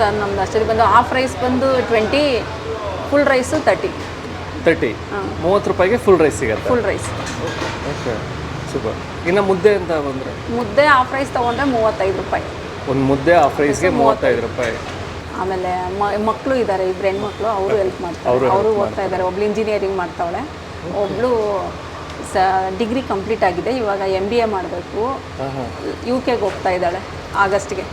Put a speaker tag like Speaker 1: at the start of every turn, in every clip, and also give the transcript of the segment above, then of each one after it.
Speaker 1: Sir ನಮ್ದು ಅಷ್ಟೇ. ಬಂದು ಹಾಫ್ ರೈಸ್ ಬಂದು twenty full rice thirty
Speaker 2: thirty ಮೂವತ್ತು ರೂಪಾಯಿಗೆ ಫುಲ್ ರೈಸ್ ಸಿಗುತ್ತೆ?
Speaker 1: ಫುಲ್ ರೈಸ್
Speaker 2: ಓಕೆ ಸೂಪರ್ ಇನ್ನು ಮುದ್ದೆ ಅಂತ ಬಂದರೆ?
Speaker 1: ಮುದ್ದೆ ಹಾಫ್ ರೈಸ್ ತೊಗೊಂಡ್ರೆ ಮೂವತ್ತೈದು ರೂಪಾಯಿ.
Speaker 2: ಒಂದು ಮುದ್ದೆ ಹಾಫ್ ರೈಸ್ಗೆ ಮೂವತ್ತೈದು ರೂಪಾಯಿ.
Speaker 1: ಆಮೇಲೆ ಮಕ್ಕಳು ಇದ್ದಾರೆ ಇಬ್ಬರು ಹೆಣ್ಮಕ್ಳು ಅವರು ಹೆಲ್ಪ್ ಮಾಡ್ತಾರೆ. ಅವರು ಓದ್ತಾ ಇದ್ದಾರೆ ಒಬ್ಳು ಇಂಜಿನಿಯರಿಂಗ್ ಮಾಡ್ತಾವಳೆ. ಒಬ್ಳು ಸ ಡಿಗ್ರಿ ಕಂಪ್ಲೀಟ್ ಆಗಿದೆ ಇವಾಗ ಎಂ ಬಿ ಎ ಮಾಡಬೇಕು. ಯು ಕೆಗೆ ಹೋಗ್ತಾ ಇದ್ದಾಳೆ ಆಗಸ್ಟ್ಗೆ.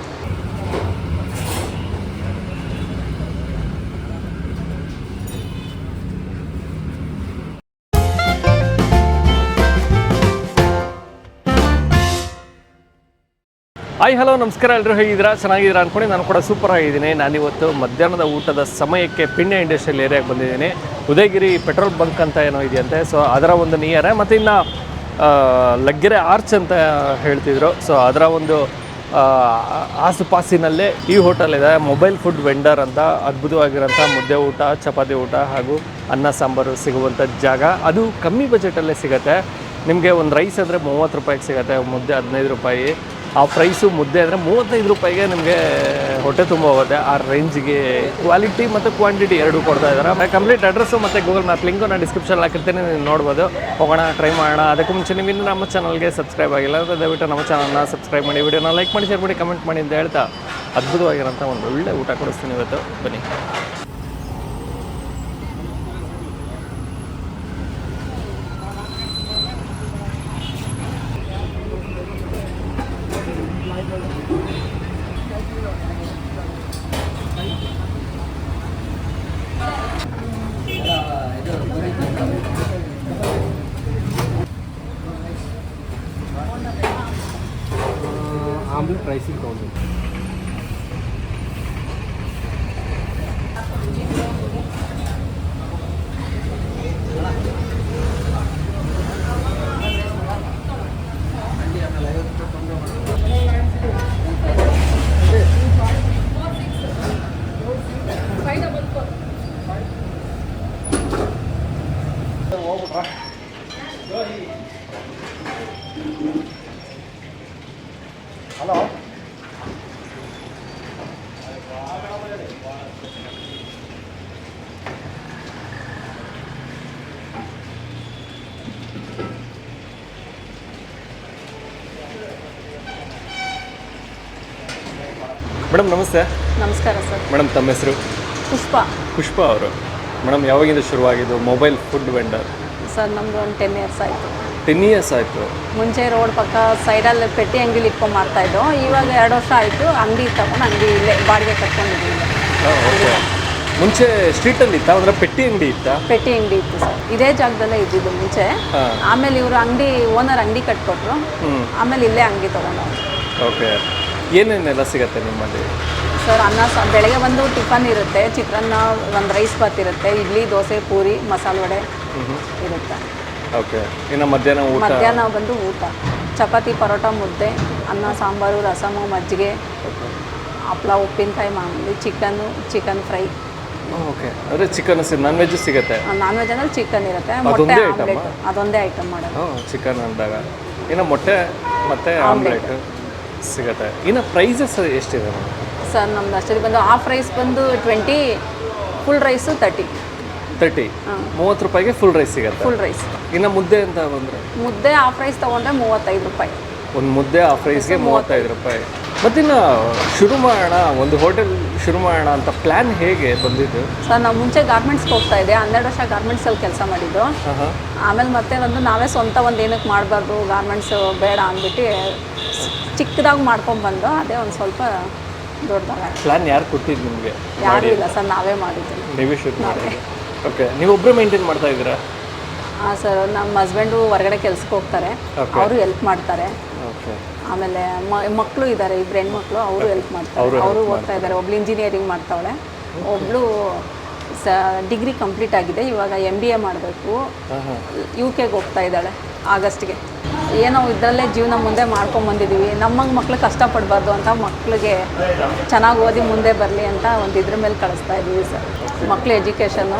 Speaker 2: ಹಾಯ್ ಹಲೋ ನಮಸ್ಕಾರ ಎಲ್ಲರೂ ಹೇಗಿದ್ದೀರಾ? ಚೆನ್ನಾಗಿದ್ದೀರಾ ಅಂದ್ಕೊಂಡು ನಾನು ಕೂಡ ಸೂಪರ್ ಆಗಿದ್ದೀನಿ. ನಾನಿವತ್ತು ಮಧ್ಯಾಹ್ನದ ಊಟದ ಸಮಯಕ್ಕೆ ಪಿಣ್ಯ ಇಂಡಸ್ಟ್ರಿಯಲ್ ಏರಿಯಾಗೆ ಬಂದಿದ್ದೀನಿ. ಉದಯಗಿರಿ ಪೆಟ್ರೋಲ್ ಬಂಕ್ ಅಂತ ಏನೋ ಇದೆಯಂತೆ. ಸೊ ಅದರ ಒಂದು ನಿಯರೇ ಮತ್ತು ಇನ್ನು ಲಗ್ಗೆರೆ ಆರ್ಚ್ ಅಂತ ಹೇಳ್ತಿದ್ರು. ಸೊ ಅದರ ಒಂದು ಆಸುಪಾಸಿನಲ್ಲೇ ಈ ಹೋಟೆಲ್ ಇದೆ. ಮೊಬೈಲ್ ಫುಡ್ ವೆಂಡರ್ ಅಂತ ಅದ್ಭುತವಾಗಿರೋಂಥ ಮುದ್ದೆ ಊಟ, ಚಪಾತಿ ಊಟ ಹಾಗೂ ಅನ್ನ ಸಾಂಬಾರು ಸಿಗುವಂಥ ಜಾಗ. ಅದು ಕಮ್ಮಿ ಬಜೆಟಲ್ಲೇ ಸಿಗುತ್ತೆ. ನಿಮಗೆ ಒಂದು ರೈಸ್ ಅಂದರೆ ಮೂವತ್ತು ರೂಪಾಯಿಗೆ ಸಿಗುತ್ತೆ, ಮುದ್ದೆ ಹದಿನೈದು ರೂಪಾಯಿ. ಆ ಪ್ರೈಸು ಮುದ್ದೆ ಅಂದರೆ ಮೂವತ್ತೈದು ರೂಪಾಯಿಗೆ ನಿಮಗೆ ಹೊಟ್ಟೆ ತುಂಬ ಹೋಗುತ್ತೆ. ಆ ರೇಂಜ್ಗೆ ಕ್ವಾಲಿಟಿ ಮತ್ತು ಕ್ವಾಂಟಿಟಿ ಎರಡೂ ಕೊಡ್ತಾ ಇದ್ದಾರೆ. ಕಂಪ್ಲೀಟ್ ಅಡ್ರೆಸ್ಸು ಮತ್ತು ಗೂಗಲ್ ಮ್ಯಾಪ್ ಲಿಂಕು ನಾನು ಡಿಸ್ಕ್ರಿಪ್ಷನ್ ಹಾಕಿರ್ತೀನಿ, ನೀವು ನೋಡ್ಬೋದು. ಹೋಗೋಣ ಟ್ರೈ ಮಾಡೋಣ. ಅದಕ್ಕೂ ಮುಂಚೆ ನೀವು ನಮ್ಮ ಚಾನಲ್ಗೆ ಸಬ್ಸ್ಕ್ರೈಬ್ ಆಗಿಲ್ಲ ಅಂದರೆ ದಯವಿಟ್ಟು ನಮ್ಮ ಚಾನಲ್ನ ಸಬ್ಸ್ಕ್ರೈಬ್ ಮಾಡಿ ವಿಡಿಯೋನ ಲೈಕ್ ಮಾಡಿ ಶೇರ್ ಮಾಡಿ ಕಮೆಂಟ್ ಮಾಡಿ ಅಂತ ಹೇಳ್ತಾ ಅದ್ಭುತವಾಗಿರೋಂಥ ಒಂದು ಒಳ್ಳೆ ಊಟ ಕೊಡಿಸ್ತೀನಿ ಇವತ್ತು. ಬನ್ನಿ.
Speaker 3: ಆಮ್ಲೆಟ್ ರೈಸಿಗೆ
Speaker 2: ಮೇಡಮ್ ನಮಸ್ತೆ.
Speaker 1: ನಮಸ್ಕಾರ ಸರ್.
Speaker 2: ಮೇಡಮ್ ತಮ್ಮ ಹೆಸರು?
Speaker 1: ಪುಷ್ಪ.
Speaker 2: ಪುಷ್ಪ ಅವರು. ಮೇಡಮ್ ಯಾವಾಗಿಂದ ಶುರುವಾಗಿದ್ದು ಮೊಬೈಲ್ ಫುಡ್ ವೆಂಡರ್?
Speaker 1: ಸರ್ ನಮ್ದು ಒಂದು ಟೆನ್ ಇಯರ್ಸ್ ಆಯಿತು.
Speaker 2: ಟೆನ್ ಇಯರ್ಸ್ ಆಯಿತು.
Speaker 1: ಮುಂಚೆ ರೋಡ್ ಪಕ್ಕ ಸೈಡಲ್ಲಿ ಪೆಟ್ಟಿ ಅಂಗಡಿಲಿ ಇಟ್ಕೊಂಡು ಮಾಡ್ತಾಯಿದ್ದೋ ಇವಾಗ ಎರಡು ವರ್ಷ ಆಯಿತು ಅಂಗಡಿ ತಗೊಂಡು ಅಂಗಡಿ ಇಲ್ಲೇ ಬಾಡಿಗೆ ಕಟ್ಕೊಂಡಿದ್ದೀವಿ.
Speaker 2: ಓಕೆ. ಮುಂಚೆ ಸ್ಟ್ರೀಟಲ್ಲಿ ಇತ್ತು? ಅಂದ್ರೆ ಪೆಟ್ಟಿ ಅಂಗಡಿ ಇತ್ತ?
Speaker 1: ಪೆಟ್ಟಿ ಅಂಗಡಿ ಇತ್ತು ಸರ್. ಇದೇ ಜಾಗದಲ್ಲೇ ಇದ್ದಿದ್ದು ಮುಂಚೆ. ಆಮೇಲೆ ಇವರು ಅಂಗಡಿ ಓನರ್ ಅಂಗಡಿ ಕಟ್ಕೊಟ್ರು. ಆಮೇಲೆ ಇಲ್ಲೇ ಅಂಗಡಿ ತಗೊಂಡು
Speaker 2: ಓಕೆ. ಏನೇನೆಲ್ಲ ಸಿಗುತ್ತೆ ನಿಮ್ಮಲ್ಲಿ?
Speaker 1: ಸರ್ ಅನ್ನ ಸಾ ಬೆಳಗ್ಗೆ ಬಂದು ಟಿಫನ್ ಇರುತ್ತೆ ಚಿತ್ರಾನ್ನ ಒಂದು ರೈಸ್ ಬಾತ್ ಇರುತ್ತೆ ಇಡ್ಲಿ ದೋಸೆ ಪೂರಿ ಮಸಾಲೆ ವಡೆ ಇರುತ್ತೆ.
Speaker 2: ಓಕೆ. ಇನ್ನು ಮಧ್ಯಾಹ್ನ ಊಟ?
Speaker 1: ಮಧ್ಯಾಹ್ನ ಬಂದು ಊಟ. ಚಪಾತಿ ಪರೋಟ ಮುದ್ದೆ ಅನ್ನ ಸಾಂಬಾರು ರಸಮು ಮಜ್ಜಿಗೆ ಹಪ್ಳ ಉಪ್ಪಿನಕಾಯಿ ಮಾಮೂಲಿ ಚಿಕನ್ನು ಚಿಕನ್ ಫ್ರೈ.
Speaker 2: ಓಕೆ. ಅಂದರೆ ಚಿಕನ್ ಸಿ ನಾನ್ ವೆಜ್ ಸಿಗುತ್ತೆ?
Speaker 1: ನಾನ್ ವೆಜ್ ಅಂದ್ರೆ ಚಿಕನ್ ಇರುತ್ತೆ ಮೊಟ್ಟೆ ಆಮ್ಲೆಟ್. ಅದೊಂದೇ ಐಟಮ್ ಮಾಡೋದು.
Speaker 2: ಚಿಕನ್ ಅಂದಾಗ. ಇನ್ನು ಮೊಟ್ಟೆ ಮತ್ತು ಆಮ್ಲೆಟ್. ಸಿಗತ್ತೆ. ಇನ್ನು ಪ್ರೈಸಸ್ ಎಷ್ಟಿದೆ
Speaker 1: ಸರ್ ನಮ್ದು ಅಷ್ಟೇ. ಬಂದು ಹಾಫ್ ರೈಸ್ ಬಂದು twenty full rice thirty
Speaker 2: thirty ಮೂವತ್ತು ರೂಪಾಯಿಗೆ ಫುಲ್ ರೈಸ್ ಸಿಗುತ್ತೆ.
Speaker 1: ಫುಲ್ ರೈಸ್
Speaker 2: ಇನ್ನು ಮುದ್ದೆ ಅಂತ ಬಂದರೆ?
Speaker 1: ಮುದ್ದೆ ಹಾಫ್ ರೈಸ್ ತೊಗೊಂಡ್ರೆ ಮೂವತ್ತೈದು ರೂಪಾಯಿ.
Speaker 2: ಒಂದು ಮುದ್ದೆ ಹಾಫ್ ರೈಸ್ಗೆ ಮೂವತ್ತೈದು. ರೂಪಾಯಿ. ಮತ್ತಿನ್ನು ಶುರು ಮಾಡೋಣ ಒಂದು ಹೋಟೆಲ್ ಶುರು ಮಾಡೋಣ ಅಂತ ಪ್ಲ್ಯಾನ್ ಹೇಗೆ ಬಂದಿದ್ದು?
Speaker 1: ಸರ್ ನಾವು ಮುಂಚೆ ಗಾರ್ಮೆಂಟ್ಸ್ಗೆ ಹೋಗ್ತಾ ಇದ್ದೆ. ಹನ್ನೆರಡು ವರ್ಷ ಗಾರ್ಮೆಂಟ್ಸಲ್ಲಿ ಕೆಲಸ ಮಾಡಿದ್ದು. ಆಮೇಲೆ ಮತ್ತೆ ಒಂದು ನಾವೇ ಸ್ವಂತ ಒಂದು ಏನಕ್ಕೆ ಮಾಡಬಾರ್ದು ಗಾರ್ಮೆಂಟ್ಸ್ ಬೇಡ ಅಂದ್ಬಿಟ್ಟು ಚಿಕ್ಕದಾಗಿ ಮಾಡ್ಕೊಂಡು ಬಂದು ಅದೇ ಒಂದು ಸ್ವಲ್ಪ ದೊಡ್ಡದಾಗ
Speaker 2: ಪ್ಲಾನ್ ಯಾರು ಕೊಟ್ಟಿದ್ದು ನಿಮಗೆ?
Speaker 1: ಯಾರೂ ಇಲ್ಲ ಸರ್ ನಾವೇ ಮಾಡಿದ್ದೀವಿ
Speaker 2: ನೀವೇ ಶೂಟ್ ಮಾಡಿ ಓಕೆ ನೀವು ಒಬ್ಬರು ಮೇಂಟೈನ್ ಮಾಡ್ತಾ ಇದ್ದೀರಾ?
Speaker 1: ಹಾಂ ಸರ್ ನಮ್ಮ ಹಸ್ಬೆಂಡು ಹೊರಗಡೆ ಕೆಲ್ಸಕ್ಕೆ ಹೋಗ್ತಾರೆ. ಅವರು ಹೆಲ್ಪ್ ಮಾಡ್ತಾರೆ.
Speaker 2: ಓಕೆ
Speaker 1: ಆಮೇಲೆ ಮಕ್ಕಳು ಇದ್ದಾರೆ ಇಬ್ರು ಹೆಣ್ಮಕ್ಳು ಅವರು ಹೆಲ್ಪ್ ಮಾಡ್ತಾರೆ.
Speaker 2: ಅವ್ರು
Speaker 1: ಓದ್ತಾ ಇದ್ದಾರೆ ಒಬ್ಳು ಇಂಜಿನಿಯರಿಂಗ್ ಮಾಡ್ತಾವಳೆ. ಒಬ್ಳು ಸ ಡಿಗ್ರಿ ಕಂಪ್ಲೀಟ್ ಆಗಿದೆ ಇವಾಗ ಎಂ ಬಿ ಎ ಮಾಡಬೇಕು. ಯು ಕೆಗೆ ಹೋಗ್ತಾ ಇದ್ದಾಳೆ ಆಗಸ್ಟ್ಗೆ. ಏನೋ ಇದರಲ್ಲೇ ಜೀವನ ಮುಂದೆ ಮಾಡ್ಕೊಂಡು ಬಂದಿದ್ದೀವಿ. ನಮ್ಮಂಗೆ ಮಕ್ಳು ಕಷ್ಟಪಡಬಾರ್ದು ಅಂತ ಮಕ್ಕಳಿಗೆ ಚೆನ್ನಾಗಿ ಓದಿ ಮುಂದೆ ಬರಲಿ ಅಂತ ಒಂದು ಇದ್ರ ಮೇಲೆ ಕಳಿಸ್ತಾ ಇದ್ದೀವಿ ಸರ್. ಮಕ್ಳು ಎಜುಕೇಷನ್ನು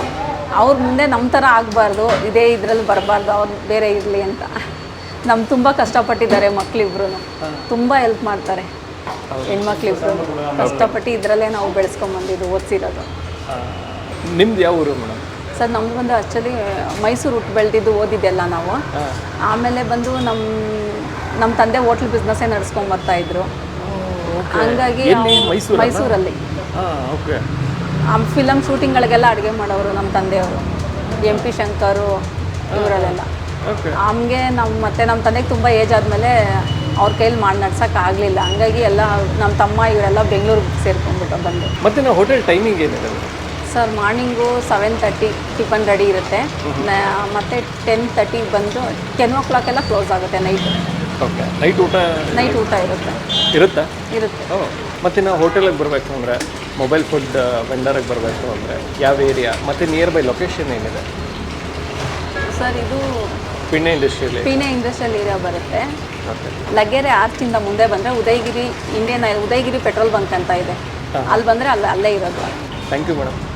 Speaker 1: ಅವ್ರ ಮುಂದೆ ನಮ್ಮ ಥರ ಆಗಬಾರ್ದು. ಇದೇ ಇದರಲ್ಲಿ ಬರಬಾರ್ದು. ಅವ್ರು ಬೇರೆ ಇರಲಿ ಅಂತ. ನಮ್ಮ ತುಂಬ ಕಷ್ಟಪಟ್ಟಿದ್ದಾರೆ ಮಕ್ಕಳಿಬ್ರು ತುಂಬ ಹೆಲ್ಪ್ ಮಾಡ್ತಾರೆ ಹೆಣ್ಮಕ್ಳಿಬ್ರು ಕಷ್ಟಪಟ್ಟು ಇದರಲ್ಲೇ ನಾವು ಬೆಳೆಸ್ಕೊಂಬಂದಿದ್ದು ಓದಿಸಿರೋದು.
Speaker 2: ನಿಮ್ದು ಯಾವ ಊರು ಮೇಡಮ್?
Speaker 1: ಸರ್ ನಮ್ಗೆ ಬಂದು ಆ್ಯಕ್ಚುಲಿ ಮೈಸೂರು ಹುಟ್ಟು ಬೆಳೆದಿದ್ದು ಓದಿದ್ದೆಲ್ಲ ನಾವು. ಆಮೇಲೆ ಬಂದು ನಮ್ಮ ನಮ್ಮ ತಂದೆ ಹೋಟ್ಲ್ ಬಿಸ್ನೆಸ್ಸೇ ನಡೆಸ್ಕೊಂಡು ಬರ್ತಾ ಇದ್ರು. ಹಂಗಾಗಿ
Speaker 2: ಮೈಸೂರಲ್ಲ?
Speaker 1: ಫಿಲಮ್ ಶೂಟಿಂಗ್ಗಳಿಗೆಲ್ಲ ಅಡುಗೆ ಮಾಡೋರು ನಮ್ಮ ತಂದೆಯವರು. ಎಂ ಪಿ ಶಂಕರು ಇವರಲ್ಲೆಲ್ಲ.
Speaker 2: ಹಂಗೆ
Speaker 1: ನಮಗೆ ನಮ್ಮ ಮತ್ತೆ ನಮ್ಮ ತಂದೆಗೆ ತುಂಬ ಏಜ್ ಆದಮೇಲೆ ಅವ್ರ ಕೈಲಿ ಮಾಡಿ ನಡ್ಸೋಕೆ ಆಗಲಿಲ್ಲ. ಹಂಗಾಗಿ ಎಲ್ಲ ನಮ್ಮ ತಮ್ಮ ಇವರೆಲ್ಲ ಬೆಂಗಳೂರಿಗೆ ಸೇರ್ಕೊಂಡ್ಬಿಟ್ಟು ಬಂದು.
Speaker 2: ಮತ್ತೆ ನಾವು ಹೋಟೆಲ್ ಟೈಮಿಂಗ್ ಏನಿದೆ?
Speaker 1: Sir morning seven thirty tiffin ready ಇರುತ್ತೆ. ನ- ಮತ್ತೆ ಟೆನ್ ತರ್ಟಿ ಬಂದು ಟೆನ್ ಓ ಕ್ಲಾಕೆಲ್ಲ ಕ್ಲೋಸ್ ಆಗುತ್ತೆ ನೈಟ್
Speaker 2: ಓಕೆ. ನೈಟ್ ಊಟ
Speaker 1: ನೈಟ್ ಊಟ ಇರುತ್ತೆ.
Speaker 2: ಇರುತ್ತಾ?
Speaker 1: ಇರುತ್ತೆ.
Speaker 2: ಮತ್ತೆ ಮತ್ತು ನಾವು ಹೋಟೆಲಿಗೆ ಬರಬೇಕು ಅಂದರೆ ಮೊಬೈಲ್ ಫುಡ್ ವೆಂಡರಿಗೆ ಬರಬೇಕು ಅಂದರೆ ಯಾವ ಏರಿಯಾ ಮತ್ತು ನಿಯರ್ ಬೈ ಲೊಕೇಶನ್ ಏನಿದೆ?
Speaker 1: ಸರ್ ಇದು
Speaker 2: ಪಿಣ್ಣೆ ಇಂಡಸ್ಟ್ರಿಯಲ್ಲಿ
Speaker 1: ಪೀನೆ ಇಂಡಸ್ಟ್ರಿಯಲ್ ಏರಿಯಾ ಬರುತ್ತೆ.
Speaker 2: ಓಕೆ.
Speaker 1: ಲಗ್ಗೆರೆ ಆರ್ಚಿಂದ ಮುಂದೆ ಬಂದರೆ Udayagiri Indian oil Udayagiri petrol bunk ಅಂತ ಇದೆ. ಅಲ್ಲಿ ಬಂದರೆ ಅಲ್ಲಿ ಅಲ್ಲೇ ಇರೋದು.
Speaker 2: Thank you madam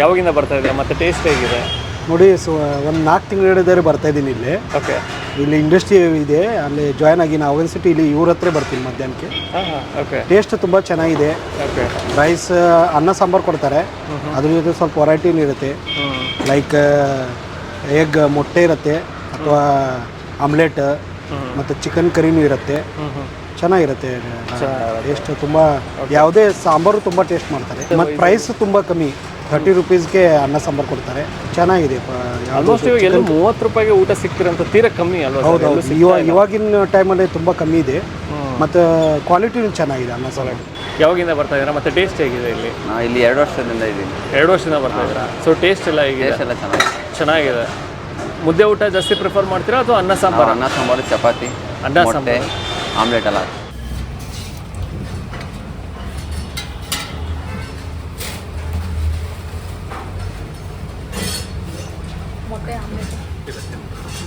Speaker 2: ಯಾವಾಗಿಂದ ಬರ್ತಾ ಇದೆ ಮತ್ತೆ ಟೇಸ್ಟ್ ಹೇಗಿದೆ?
Speaker 3: ನೋಡಿ ಸೊ ಒಂದು ನಾಲ್ಕು ತಿಂಗಳು ಹಿಡಿದರೆ ಬರ್ತಾ ಇದ್ದೀನಿ ಇಲ್ಲಿ.
Speaker 2: ಓಕೆ
Speaker 3: ಇಲ್ಲಿ ಇಂಡಸ್ಟ್ರಿ ಇದೆ. ಅಲ್ಲಿ ಜಾಯ್ನ್ ಆಗಿ ನಾವು ಸಿಟಿ ಇಲ್ಲಿ ಇವ್ರ ಹತ್ರ ಬರ್ತೀನಿ ಮಧ್ಯಾಹ್ನಕ್ಕೆ.
Speaker 2: ಓಕೆ
Speaker 3: ಟೇಸ್ಟ್ ತುಂಬ ಚೆನ್ನಾಗಿದೆ.
Speaker 2: ಓಕೆ
Speaker 3: ರೈಸ್ ಅನ್ನ ಸಾಂಬಾರು ಕೊಡ್ತಾರೆ. ಅದ್ರ ಜೊತೆ ಸ್ವಲ್ಪ ವೆರೈಟಿನೂ ಇರುತ್ತೆ. ಲೈಕ್ ಎಗ್ ಮೊಟ್ಟೆ ಇರುತ್ತೆ. ಅಥವಾ ಆಮ್ಲೆಟ್ ಮತ್ತು ಚಿಕನ್ ಕರಿನೂ ಇರುತ್ತೆ. ಚೆನ್ನಾಗಿರುತ್ತೆ ಟೇಸ್ಟ್ ತುಂಬ ಯಾವುದೇ ಸಾಂಬಾರು ತುಂಬ ಟೇಸ್ಟ್ ಮಾಡ್ತಾರೆ. ಮತ್ತು ಪ್ರೈಸ್ ತುಂಬ ಕಮ್ಮಿ. ಥರ್ಟಿ ರುಪೀಸ್ಗೆ ಅನ್ನ ಸಾಂಬಾರು ಕೊಡ್ತಾರೆ. ಚೆನ್ನಾಗಿದೆ
Speaker 2: ಆಲ್ಮೋಸ್ಟ್ ಇವಾಗ ಎಲ್ಲ ಮೂವತ್ತು ರೂಪಾಯಿಗೆ ಊಟ ಸಿಕ್ತಿರಂತ ತೀರಾ ಕಮ್ಮಿ ಅಲ್ವಾ
Speaker 3: ಹೌದು ಹೌದು ಇವಾಗ ಇವಾಗಿನ ಟೈಮಲ್ಲಿ ತುಂಬ ಕಮ್ಮಿ ಇದೆ. ಮತ್ತು ಕ್ವಾಲಿಟಿನೂ ಚೆನ್ನಾಗಿದೆ ಅನ್ನ ಸಾಂಬಾರು.
Speaker 2: ಯಾವಾಗಿಂದ ಬರ್ತಾ ಇದ್ದೀರಾ? ಮತ್ತೆ ಟೇಸ್ಟ್ ಹೇಗಿದೆ ಇಲ್ಲಿ?
Speaker 4: ನಾ ಇಲ್ಲಿ ಎರಡು ವರ್ಷದಿಂದ ಇದ್ದೀನಿ.
Speaker 2: ಎರಡು ವರ್ಷದಿಂದ ಬರ್ತಾ ಇದ್ದೀರಾ? ಸೊ ಟೇಸ್ಟ್ ಎಲ್ಲ ಹೇಗಿದೆ?
Speaker 4: ಟೇಸ್ಟ್ ಎಲ್ಲ ಚೆನ್ನಾಗಿದೆ.
Speaker 2: ಚೆನ್ನಾಗಿದೆ. ಮುದ್ದೆ ಊಟ ಜಾಸ್ತಿ ಪ್ರಿಫರ್ ಮಾಡ್ತೀರಾ ಅಥವಾ ಅನ್ನ ಸಾಂಬಾರು?
Speaker 4: ಅನ್ನ ಸಾಂಬಾರು ಚಪಾತಿ
Speaker 2: ಅನ್ನ
Speaker 4: ಸಾಂಬಾರು. ಆಮ್ಲೆಟ್ ಎಲ್ಲ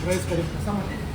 Speaker 1: ಮೊಟ್ಟೆ ಆಮ್ಲೆಟ್